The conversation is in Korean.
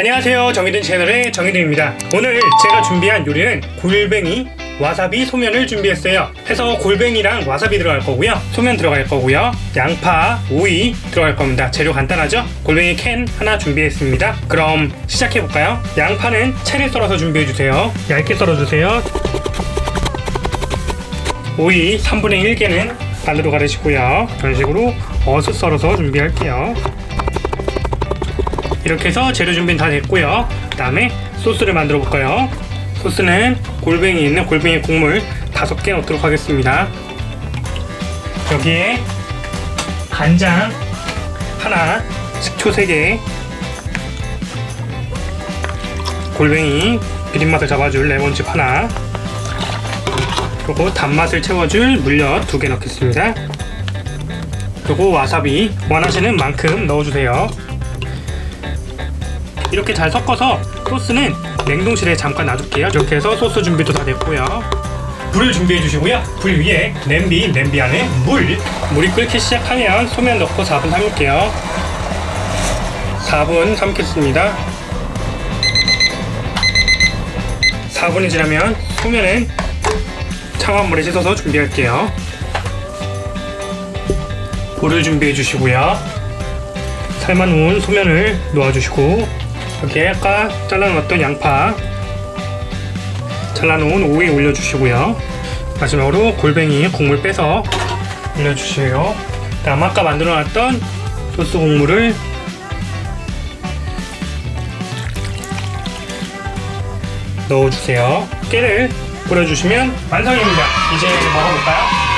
안녕하세요. 정희든 채널의 정희든입니다. 오늘 제가 준비한 요리는 골뱅이 와사비 소면을 준비했어요. 해서 골뱅이랑 와사비 들어갈 거고요. 소면 들어갈 거고요. 양파 오이 들어갈 겁니다. 재료 간단하죠? 골뱅이 캔 하나 준비했습니다. 그럼 시작해 볼까요? 양파는 채를 썰어서 준비해 주세요. 얇게 썰어 주세요. 오이 3분의 1개는 반으로 가르시고요. 이런 식으로 어슷 썰어서 준비할게요 이렇게 해서 재료 준비는 다 됐고요. 그 다음에 소스를 만들어 볼까요? 소스는 골뱅이 있는 골뱅이 국물 다섯 개 넣도록 하겠습니다. 여기에 간장 하나, 식초 세 개, 골뱅이 비린맛을 잡아줄 레몬즙 하나, 그리고 단맛을 채워줄 물엿 두개 넣겠습니다. 그리고 와사비 원하시는 만큼 넣어주세요. 이렇게 잘 섞어서 소스는 냉동실에 잠깐 놔둘게요. 이렇게 해서 소스 준비도 다 됐고요. 불을 준비해 주시고요. 불 위에 냄비, 냄비 안에 물. 물이 끓기 시작하면 소면 넣고 4분 삶을게요. 4분 삶겠습니다. 4분이 지나면 소면은 차가운 물에 씻어서 준비할게요. 불을 준비해 주시고요. 삶아놓은 소면을 놓아주시고 여기에 아까 잘라놓았던 양파 잘라놓은 오이 올려주시고요. 마지막으로 골뱅이 국물 빼서 올려주세요. 다음 아까 만들어놨던 소스 국물을 넣어주세요. 깨를 뿌려주시면 완성입니다. 이제 먹어볼까요?